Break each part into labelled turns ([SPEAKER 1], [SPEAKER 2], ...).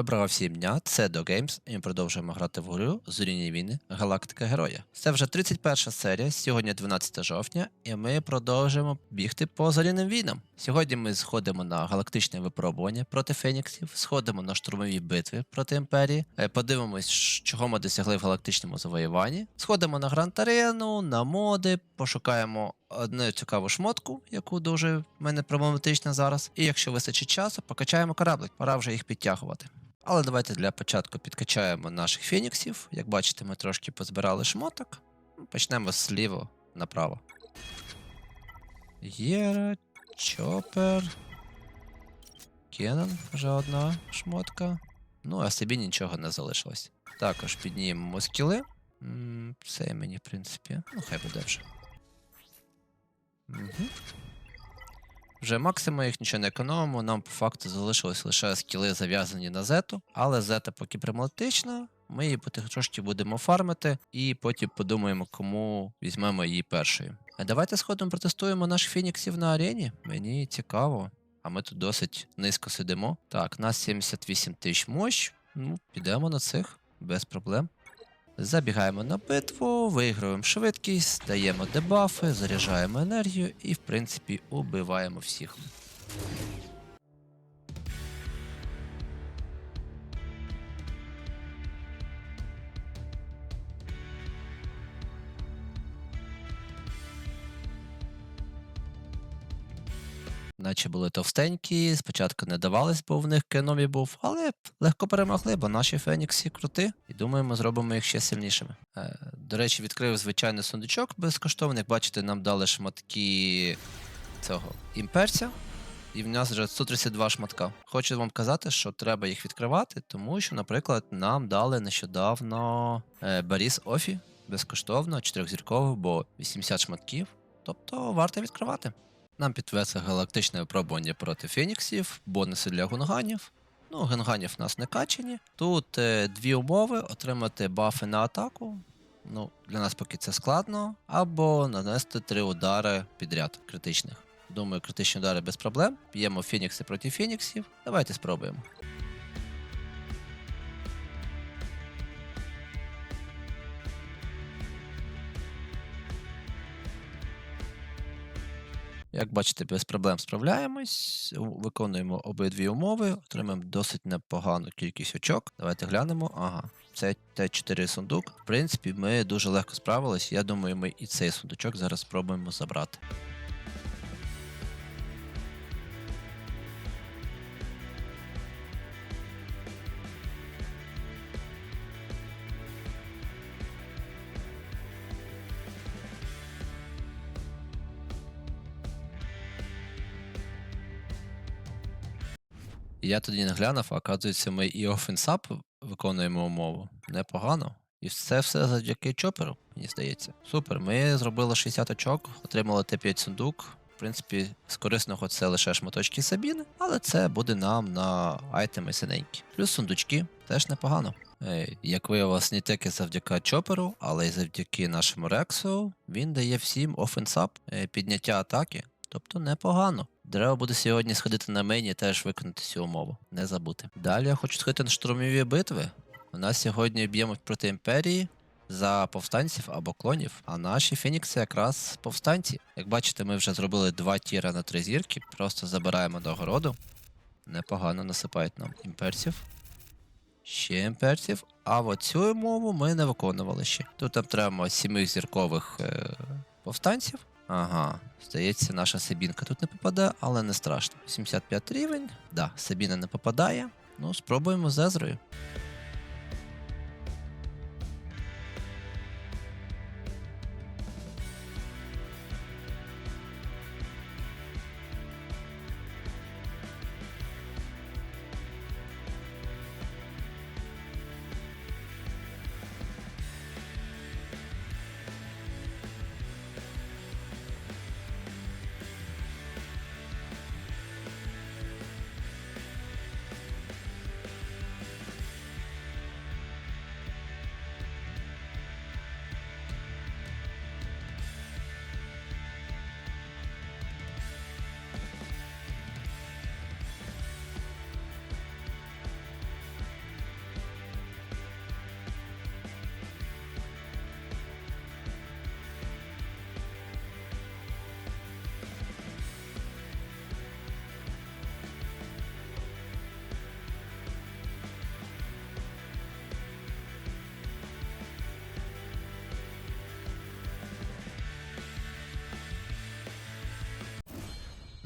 [SPEAKER 1] Доброго всім дня, це Do Games, і ми продовжуємо грати в гру Зоріні війни Галактика Героя. Це вже 31 серія, сьогодні 12 жовтня, і ми продовжуємо бігти по зоряним війнам. Сьогодні ми сходимо на галактичне випробування проти Феніксів, сходимо на штурмові битви проти Імперії, е, подивимось, чого ми досягли в галактичному завоюванні. Сходимо на Гранд Арену, на моди, пошукаємо одну цікаву шмотку, яку дуже в мене проблематична зараз. І якщо вистачить часу, покачаємо кораблик. Пора вже їх підтягувати. Але давайте для початку підкачаємо наших феніксів. Як бачите, ми трошки позбирали шмоток. Почнемо зліво направо. Єра, Чопер. Кеннон, вже одна шмотка. Ну, а собі нічого не залишилось. Також піднімемо скіли. Це мені, в принципі. Ну, хай буде вже. Угу. Вже максимум їх нічого не економимо, нам по факту залишилось лише скіли зав'язані на зету, але зета поки проблематична, ми її потрошки будемо фармити і потім подумаємо, кому візьмемо її першою. Давайте сходимо протестуємо наших фініксів на арені. Мені цікаво. А ми тут досить низько сидимо. Так, нас 78 тисяч мощ. Ну, підемо на цих без проблем. Забігаємо на битву, виграємо швидкість, даємо дебафи, заряджаємо енергію і, в принципі, убиваємо всіх. Наче були товстенькі, спочатку не давались, бо в них кеномі був, але легко перемогли, бо наші феніксі крути, і думаємо, зробимо їх ще сильнішими. Е, до речі, відкрив звичайний сундучок безкоштовний. Як бачите, нам дали шматки цього імперця, і в нас вже 132 шматка. Хочу вам казати, що треба їх відкривати, тому що, наприклад, нам дали нещодавно е, Баріс Офі безкоштовно, 4 бо 80 шматків. Тобто варто відкривати. Нам підвезе галактичне випробування проти феніксів, бонуси для гунганів. Ну, гунганів у нас не качені. Тут е, дві умови: отримати бафи на атаку. Ну, для нас поки це складно, або нанести три удари підряд критичних. Думаю, критичні удари без проблем. П'ємо фенікси проти феніксів. Давайте спробуємо. Як бачите, без проблем справляємось, виконуємо обидві умови, отримаємо досить непогану кількість очок. Давайте глянемо. Ага, це Т4 сундук. В принципі, ми дуже легко справились. Я думаю, ми і цей сундучок зараз спробуємо забрати. Я тоді не глянув, а оказується, ми і офенсап виконуємо умову. Непогано. І це все завдяки чоперу, мені здається. Супер. Ми зробили 60 очок, отримали Т5 сундук. В принципі, з корисного це лише шматочки Сабіни, але це буде нам на айтеми синенькі. Плюс сундучки теж непогано. Е, Як виявилось, не тільки завдяки чоперу, але й завдяки нашому Рексу, він дає всім офенсап, підняття атаки. Тобто непогано. Треба буде сьогодні сходити на мені і теж виконати цю умову. Не забути. Далі я хочу сходити на штурмові битви. У нас сьогодні б'ємо проти імперії за повстанців або клонів, а наші фенікси якраз повстанці. Як бачите, ми вже зробили два тіра на три зірки, просто забираємо догороду. Непогано насипають нам імперців. Ще імперців. А от цю умову ми не виконували ще. Тут нам треба сімих зіркових е, повстанців. Ага, здається, наша Сабінка тут не попаде, але не страшно. 75 рівень. Да, Сабіна не попадає. Ну, спробуємо з Езрою.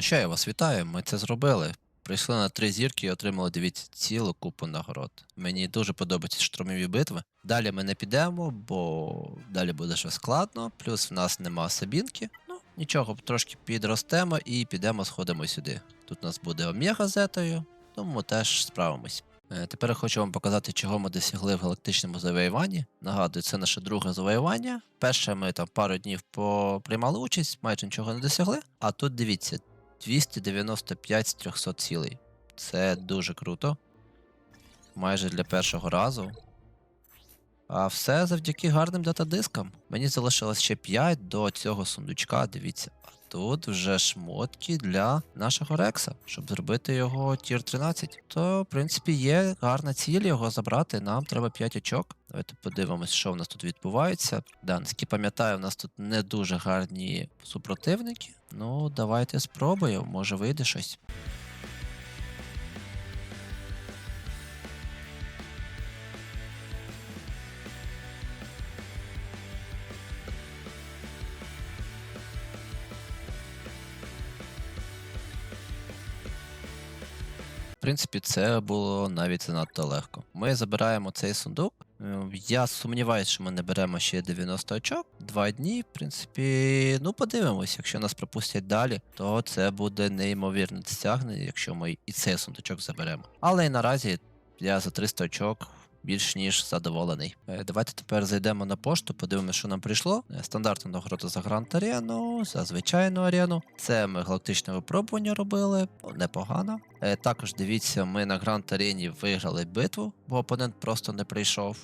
[SPEAKER 1] Ну що, я вас вітаю, ми це зробили. Прийшли на три зірки і отримали, дивіться, цілу купу нагород. Мені дуже подобаються штурмові битви. Далі ми не підемо, бо далі буде ще складно, плюс в нас нема сабінки. Ну, нічого, трошки підростемо і підемо, сходимо сюди. Тут у нас буде омега зетою, тому теж справимось. Е, Тепер я хочу вам показати, чого ми досягли в галактичному завоюванні. Нагадую, це наше друге завоювання. Перше ми там пару днів приймали участь, майже нічого не досягли. А тут дивіться, 295 з 300 цілей. Це дуже круто. Майже для першого разу. А все завдяки гарним датадискам. Мені залишилось ще 5 до цього сундучка, дивіться. Тут вже шмотки для нашого Рекса, щоб зробити його тір 13. То, в принципі, є гарна ціль його забрати. Нам треба 5 очок. Давайте подивимось, що в нас тут відбувається. Да, наскільки пам'ятаю, в нас тут не дуже гарні супротивники. Ну, давайте спробуємо, може вийде щось. Принципі, це було навіть занадто легко. Ми забираємо цей сундук. Е, Я сумніваюся, що ми не беремо ще 90 очок. Два дні, в принципі, ну подивимось, якщо нас пропустять далі, то це буде неймовірне досягнення, якщо ми і цей сундучок заберемо. Але і наразі я за 300 очок більш ніж задоволений. Е, Давайте тепер зайдемо на пошту, подивимося, що нам прийшло. Е, Стандартна нагорода за Гранд Арену, за звичайну арену. Це ми галактичне випробування робили, непогано. Е, Також дивіться, ми на Гранд Арені виграли битву, бо опонент просто не прийшов.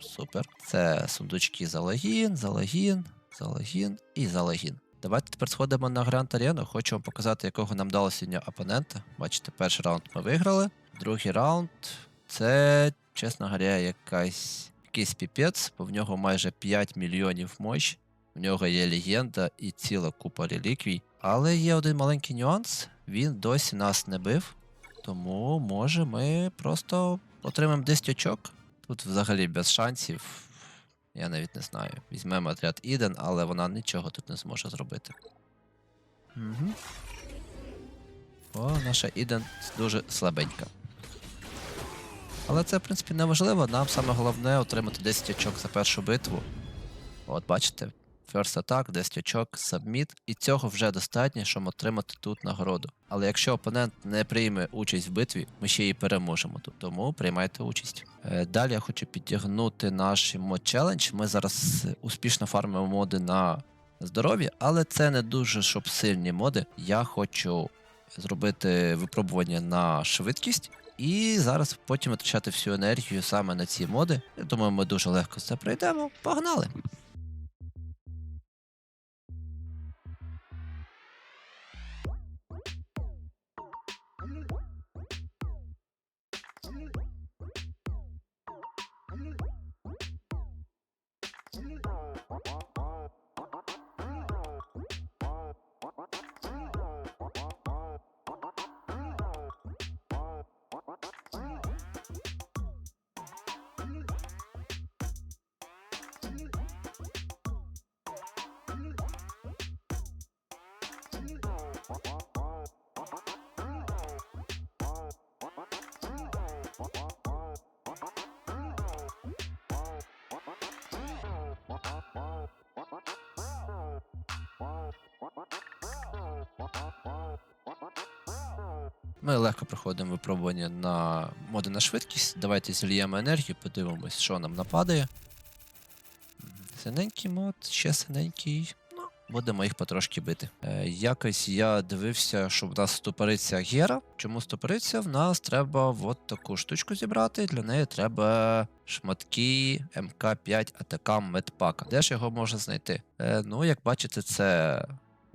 [SPEAKER 1] Супер. Це сундучки за логін, за логін, за логін і за логін. Давайте тепер сходимо на Гранд Арену. Хочу вам показати, якого нам дало сьогодні опонента. Бачите, перший раунд ми виграли, другий раунд. Це, чесно говоря, якась якийсь піпець, бо в нього майже 5 мільйонів мощ. В нього є легенда і ціла купа реліквій. Але є один маленький нюанс: він досі нас не бив. Тому може ми просто отримаємо 10 очок. Тут взагалі без шансів. Я навіть не знаю. Візьмемо отряд Іден, але вона нічого тут не зможе зробити. Угу. О, наша Іден дуже слабенька. Але це, в принципі, не важливо. Нам саме головне отримати 10 очок за першу битву. От, бачите, First Attack, 10 очок, Submit. І цього вже достатньо, щоб отримати тут нагороду. Але якщо опонент не прийме участь в битві, ми ще її переможемо. Тому приймайте участь. Е, Далі я хочу підтягнути наш мод челендж. Ми зараз успішно фармимо моди на здоров'я, але це не дуже щоб сильні моди. Я хочу зробити випробування на швидкість. І зараз потім витрачати всю енергію саме на ці моди. Я думаю, ми дуже легко це пройдемо. Погнали! Ми легко проходимо випробування на моди на швидкість. Давайте зільємо енергію, подивимось, що нам нападає. Синенький мод, ще синенький. Ну, будемо їх потрошки бити. Е, якось я дивився, що в нас стопориться Гера. Чому стопориться? В нас треба от таку штучку зібрати. Для неї треба шматки МК5 АТК Медпака. Де ж його можна знайти? Е, ну, як бачите, це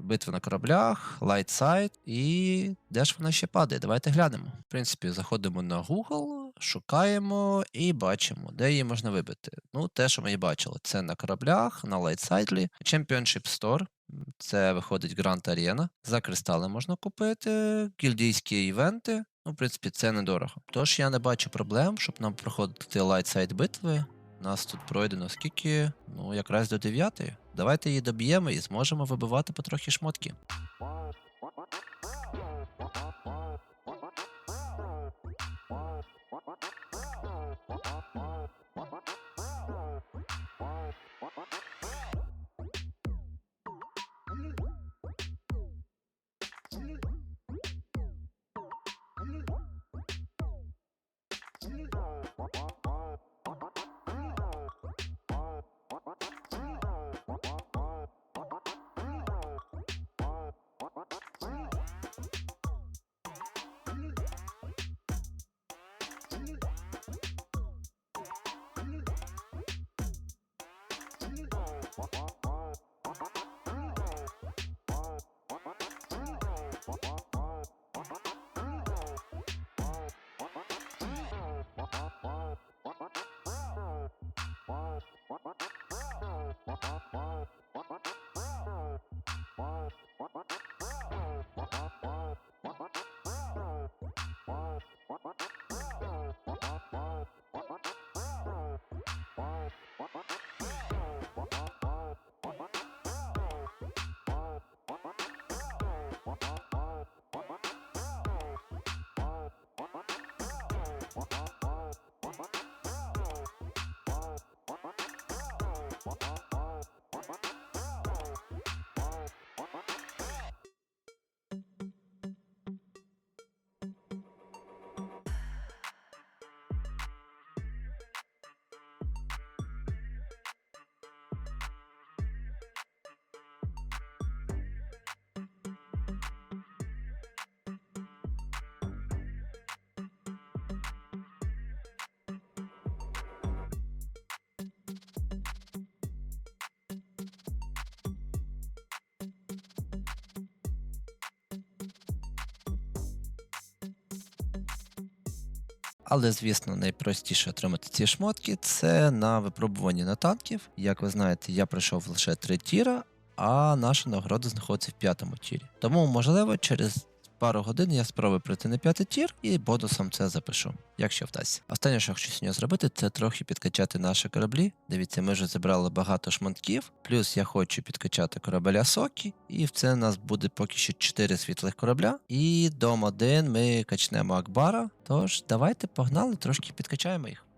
[SPEAKER 1] битва на кораблях, лайтсайд і де ж вона ще падає? Давайте глянемо. В принципі, заходимо на Google, шукаємо і бачимо, де її можна вибити. Ну, те, що ми і бачили, це на кораблях, на лайтсайдлі, Championship Store. Це виходить Grand Arena. За кристали можна купити, гільдійські івенти. Ну, в принципі, це недорого. Тож я не бачу проблем, щоб нам проходити лайтсайд битви. Нас тут пройдено скільки? Ну, якраз до 9. Давайте її доб'ємо і зможемо вибивати потрохи шмотки. What? Але, звісно, найпростіше отримати ці шмотки це на випробуванні на танків. Як ви знаєте, я пройшов лише три тіра, а наша нагорода знаходиться в п'ятому тірі. Тому, можливо, через пару годин я спробую пройти на п'ятий тір і бонусом це запишу, якщо вдасться. Останнє, що хочу сьогодні зробити, це трохи підкачати наші кораблі. Дивіться, ми вже зібрали багато шматків, плюс я хочу підкачати корабель Асокі, і в це нас буде поки що 4 світлих корабля. І дом 1 ми качнемо Акбара. Тож давайте погнали, трошки підкачаємо їх.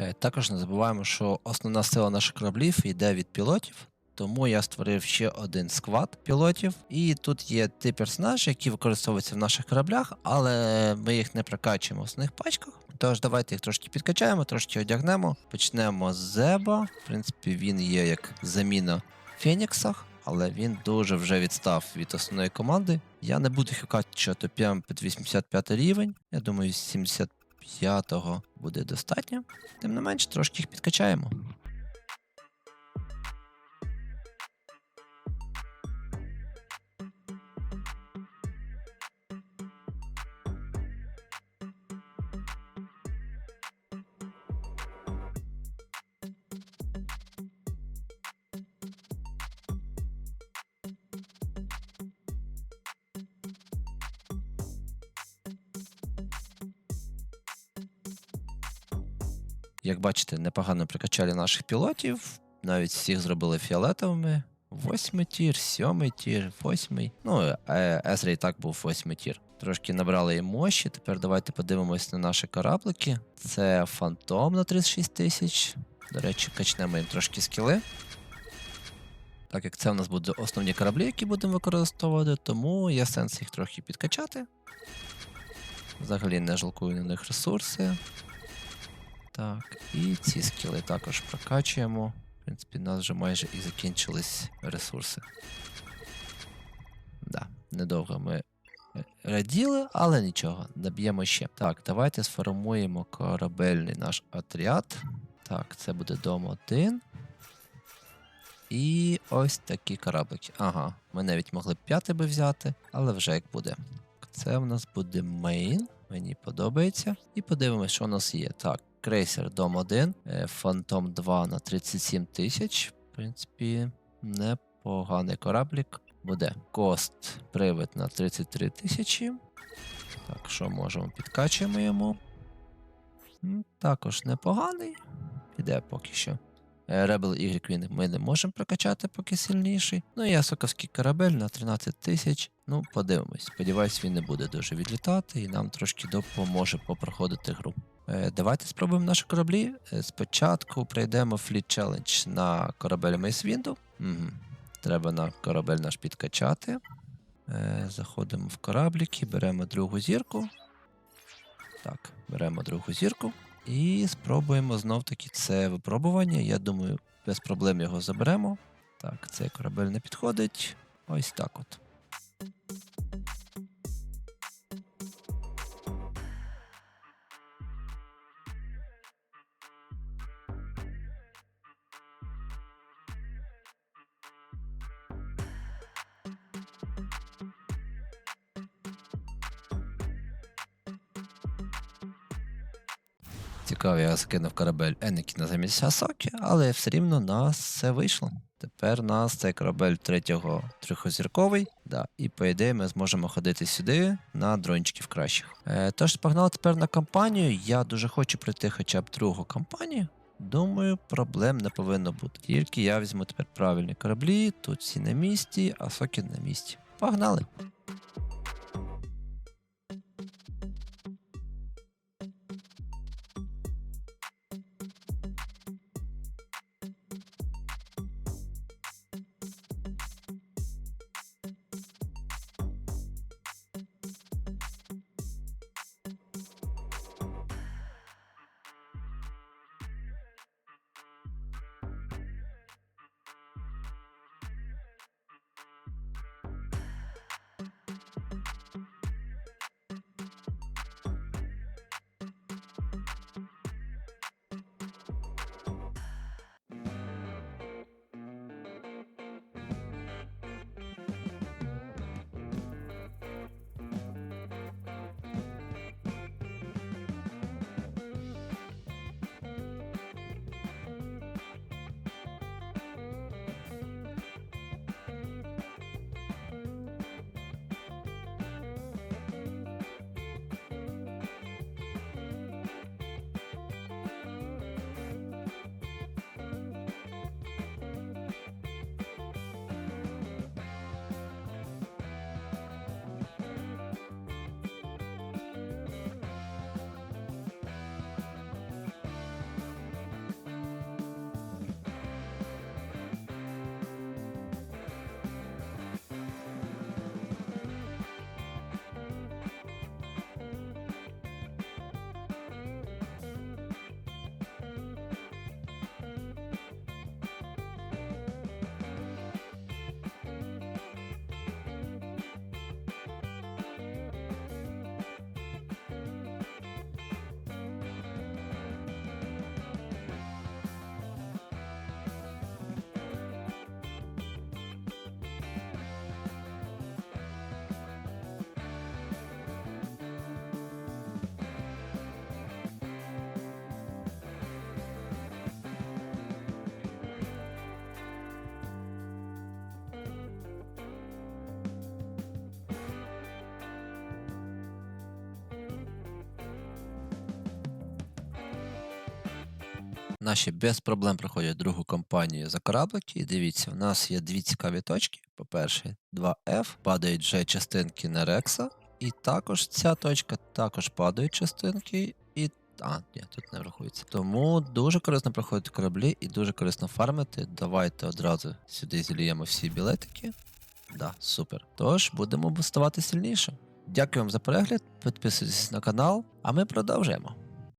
[SPEAKER 1] Е, також не забуваємо, що основна сила наших кораблів йде від пілотів. Тому я створив ще один сквад пілотів, і тут є ті персонажі, які використовуються в наших кораблях, але ми їх не прокачуємо в основних пачках. Тож давайте їх трошки підкачаємо, трошки одягнемо. Почнемо з Зеба. В принципі, він є як заміна в Феніксах, але він дуже вже відстав від основної команди. Я не буду хікати, що то прям під 85 рівень. Я думаю, 75 п'ятого буде достатньо. Тим не менш, трошки їх підкачаємо. Як бачите, непогано прикачали наших пілотів, навіть всіх зробили фіолетовими. Восьмий тір, сьомий тір, восьмий. Ну, Езра і так був восьмий тір. Трошки набрали їм мощі. Тепер давайте подивимось на наші кораблики. Це Фантом на 36 тисяч. До речі, качнемо їм трошки скіли. Так як це в нас будуть основні кораблі, які будемо використовувати, тому є сенс їх трохи підкачати. Взагалі не жалкую на них ресурси. Так, і ці скіли також прокачуємо. В принципі, у нас вже майже і закінчились ресурси. Да, недовго ми е, раділи, але нічого, доб'ємо ще. Так, давайте сформуємо корабельний наш отряд. Так, це буде дом 1. І ось такі кораблики. Ага, ми навіть могли б п'ятий би взяти, але вже як буде. Це в нас буде мейн. Мені подобається. І подивимось, що у нас є. Так, крейсер Дом 1, е, Фантом 2 на 37 тисяч. В принципі, непоганий кораблік. Буде кост привид на 33 тисячі. Так, що можемо? Підкачуємо йому. Також непоганий. Іде поки що. Rebel Y він ми не можемо прокачати, поки сильніший. Ну і Асоковський корабель на 13 тисяч. Ну, подивимось. Сподіваюсь, він не буде дуже відлітати і нам трошки допоможе попроходити гру. Е, Давайте спробуємо наші кораблі. Е, Спочатку пройдемо Fleet Challenge на корабель Windu. Угу. Треба на корабель наш підкачати. Е, Заходимо в корабліки, беремо другу зірку. Так, беремо другу зірку. І спробуємо знов таки це випробування. Я думаю, без проблем його заберемо. Так, цей корабель не підходить. Ось так от. Закинув корабель Енекіна замість Асокі, але все рівно нас все вийшло. Тепер у нас цей корабель третього трьохозірковий, да, і по ідеї ми зможемо ходити сюди на дрончиків кращих. Е, тож погнали тепер на кампанію. Я дуже хочу пройти хоча б другу кампанію. Думаю, проблем не повинно бути. Тільки я візьму тепер правильні кораблі, тут всі на місці, а Сокі на місці. Погнали! Наші без проблем проходять другу кампанію за кораблики. І дивіться, у нас є дві цікаві точки. По-перше, 2F, падають вже частинки на Рекса. І також ця точка також падають частинки. І. А, ні, тут не врахується. Тому дуже корисно проходити кораблі і дуже корисно фармити. Давайте одразу сюди зіліємо всі білетики. Да, супер. Тож будемо ставати сильніше. Дякую вам за перегляд, підписуйтесь на канал, а ми продовжуємо.